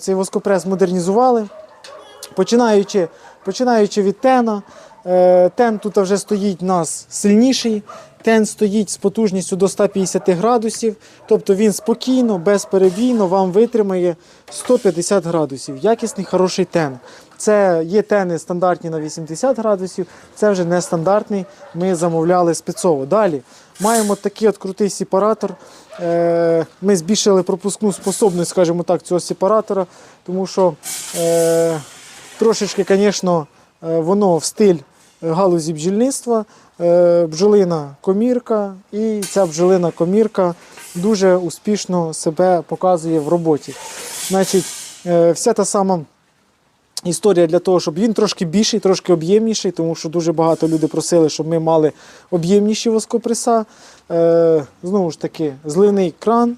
Цей воскопрес модернізували, починаючи, починаючи від тена. Е, Тен тут вже стоїть у нас сильніший. Тен стоїть з потужністю до 150 градусів, тобто він спокійно, безперебійно вам витримає 150 градусів. Якісний хороший тен. Це є тени стандартні на 80 градусів, це вже не стандартний. Ми замовляли спецово. Далі маємо такий от крутий сепаратор. Е, Ми збільшили пропускну способність, скажімо так, цього сепаратора, тому що е, трошечки, звісно, воно в стиль галузі бджільництва, е, бджолина комірка, і ця бджолина комірка дуже успішно себе показує в роботі. Значить, е, вся та сама історія для того, щоб він трошки більший, трошки об'ємніший, тому що дуже багато людей просили, щоб ми мали об'ємніші воскопреса. Е, знову ж таки, зливний кран.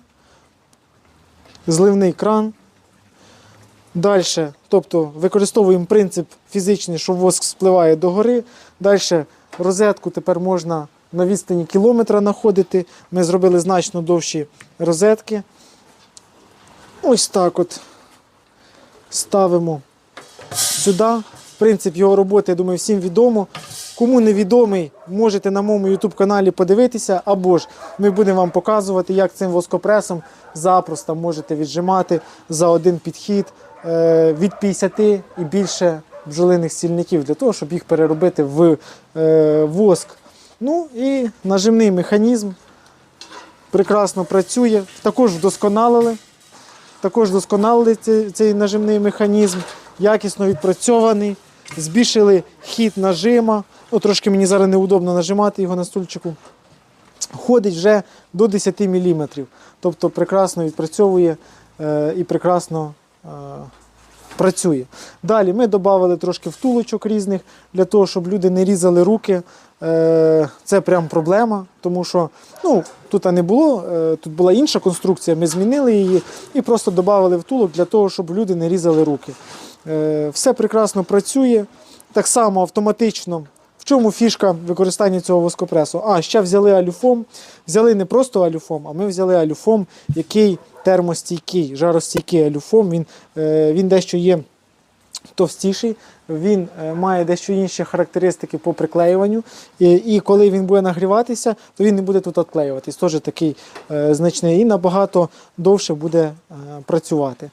Зливний кран. Далі, тобто використовуємо принцип фізичний, що воск спливає догори. Далі розетку тепер можна на відстані кілометра знаходити. Ми зробили значно довші розетки. Ось так от ставимо сюди. Принцип його роботи, я думаю, всім відомо. Кому невідомий, можете на моєму YouTube каналі подивитися, або ж ми будемо вам показувати, як цим воскопресом запросто можете віджимати за один підхід е, від 50 і більше бджолиних стільників для того, щоб їх переробити в е, воск. Ну і нажимний механізм прекрасно працює. Також вдосконалили. Також вдосконалили цей нажимний механізм, якісно відпрацьований, збільшили хід нажима. Ну, трошки мені зараз неудобно нажимати його на стульчику. Ходить вже до 10 мм. Тобто прекрасно відпрацьовує е, і прекрасно е, працює. Далі ми додали трошки втулочок різних для того, щоб люди не різали руки. Е, Це прям проблема, тому що ну, тут не було, е, тут була інша конструкція, ми змінили її і просто додали втулок для того, щоб люди не різали руки. Е, Все прекрасно працює, так само автоматично. В чому фішка використання цього воскопресу? А, ще взяли алюфом. Взяли не просто алюфом, а ми взяли алюфом, який термостійкий, жаростійкий алюфом. Він, е, він дещо є товстіший, він е, має дещо інші характеристики по приклеюванню. І, і коли він буде нагріватися, то він не буде тут відклеюватись. Теж такий е, значний і набагато довше буде е, працювати.